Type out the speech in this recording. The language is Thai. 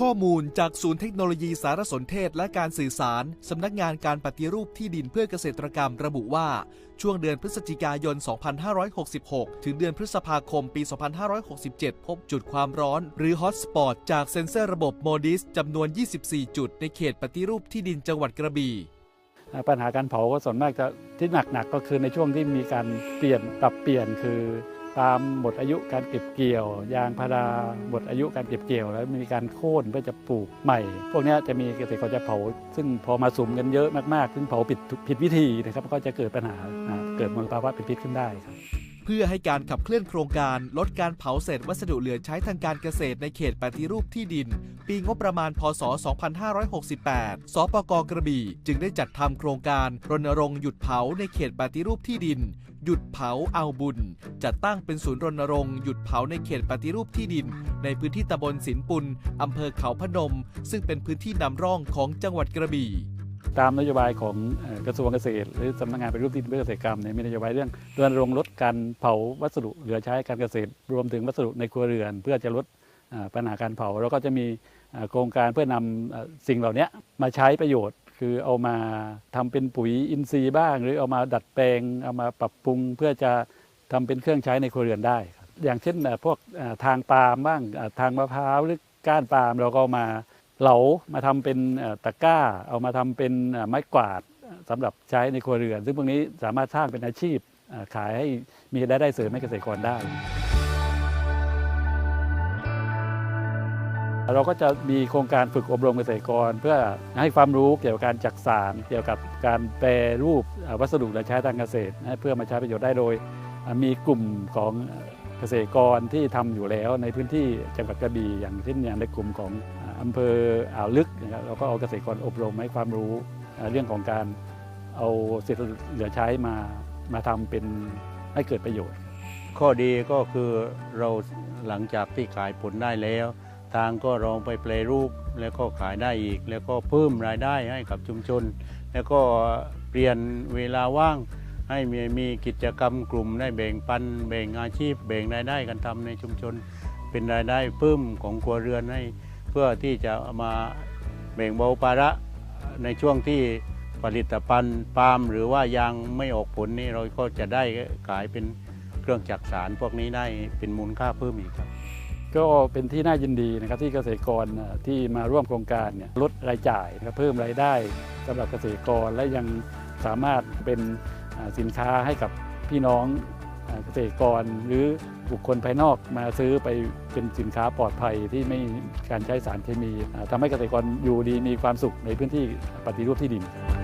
ข้อมูลจากศูนย์เทคโนโลยีสารสนเทศและการสื่อสาร สำนักงานการปฏิรูปที่ดินเพื่อเกษตรกรรมระบุว่า ช่วงเดือนพฤศจิกายน 2566 ถึงเดือนพฤษภาคม ปี 2567 พบจุดความร้อน หรือฮอตสปอตจากเซ็นเซอร์ระบบโมดิสจำนวน 24 จุดในเขตปฏิรูปที่ดินจังหวัดกระบี่ปัญหาการเผาก็ส่วนมากจะที่หนักๆก็คือในช่วงที่มีการเปลี่ยนปรับเปลี่ยนคือ ตามหมดอายุการเก็บเกี่ยว ยางพาราหมดอายุการเก็บเกี่ยว แล้วมีการโค่นเพื่อจะปลูกใหม่ พวกนี้จะมีเกษตรกรจะเผา ซึ่งพอมาสุมกันเยอะมากๆ ซึ่งเผาผิดผิดวิธีนะครับก็จะเกิดปัญหาอ่าเกิดมลภาวะเป็นพิษขึ้นได้ครับ เพื่อให้การขับเคลื่อนโครงการลดการเผาเศษวัสดุเหลือใช้ทางการเกษตรในเขตปฏิรูปที่ดิน ปีงบประมาณ พศ 2568 สปกกระบี่ จึงได้จัดทำโครงการรณรงค์หยุดเผาในเขตปฏิรูปที่ดิน หยุดเผาเอาบุญ จัดตั้งเป็นศูนย์รณรงค์หยุดเผาในเขตปฏิรูปที่ดิน ในพื้นที่ตำบลสินปุลอำเภอเขาพนม ซึ่งเป็นพื้นที่นำร่องของจังหวัดกระบี่ ตามนโยบายของกระทรวงเกษตร หรือสำนักงานปฏิรูปที่ดินเพื่อเกษตรกรรมเนี่ยมีนโยบายเรื่องรณรงค์ลดการเผาวัสดุเหลือใช้การเกษตร รวมถึงวัสดุในครัวเรือน เพื่อจะลดปัญหาการเผาแล้วก็จะมีโครงการเพื่อนำอ่าสิ่งเหล่านี้มาใช้ประโยชน์ คือเอามาทำเป็นปุ๋ยอินทรีย์บ้าง หรือเอามาดัดแปลงเอามาปรับปรุง เพื่อจะทำเป็นเครื่องใช้ในครัวเรือนได้ อย่างเช่นพวกทางปาล์มบ้างทางมะพร้าวหรือก้านปาล์มเราก็มา เหลามาทำเป็นตะกร้า เอามาทำเป็นไม้กวาดสำหรับใช้ในครัวเรือน ซึ่งพวกนี้สามารถสร้างเป็นอาชีพขายให้มีรายได้เสริมให้เกษตรกรได้ เราก็จะมีโครงการฝึกอบรมเกษตรกร เพื่อให้ความรู้เกี่ยวกับการจักสารเกี่ยวกับการแปรรูปวัสดุเหลือใช้ทางเกษตร เพื่อมาใช้ประโยชน์ได้โดย มีกลุ่มของ เกษตรกรที่ทำอยู่แล้วในพื้นที่จังหวัดกระบี่อย่างเช่นอย่างในกลุ่มของอ่าอำเภออ่าวลึกนะครับเราก็เอาเกษตรกรอบรมให้ความรู้เรื่องของการเอาเศษเหลือใช้มามาทำเป็นให้เกิดประโยชน์ ข้อดีก็คือเราหลังจากที่ขายผลได้แล้ว ทางก็ลองไปแปรรูปแล้วก็ขายได้อีก แล้วก็เพิ่มรายได้ให้กับชุมชน แล้วก็เปลี่ยนเวลาว่าง ให้มีมีกิจกรรมกลุ่มได้แบ่งปัน แบ่งอาชีพ แบ่งรายได้กันทำในชุมชน เป็นรายได้เพิ่มของครัวเรือนให้ เพื่อที่จะมาแบ่งเบาภาระในช่วงที่ผลิตภัณฑ์ปาล์มหรือว่ายางไม่ออกผลนี่เราก็จะได้ขายเป็นเครื่องจักสารพวกนี้ได้เป็นมูลค่าเพิ่มอีกครับ ก็เป็นที่น่ายินดีนะครับที่เกษตรกรที่มาร่วมโครงการเนี่ยลดรายจ่ายนะครับเพิ่มรายได้สำหรับเกษตรกรและยังสามารถเป็น สินค้าให้กับพี่น้องเกษตรกรหรือบุคคลภายนอกมาซื้อไปเป็นสินค้าปลอดภัยที่ไม่การใช้สารเคมี ทำทำให้เกษตรกรอยู่ดีมีความสุขในพื้นที่ปฏิรูปที่ดินครับ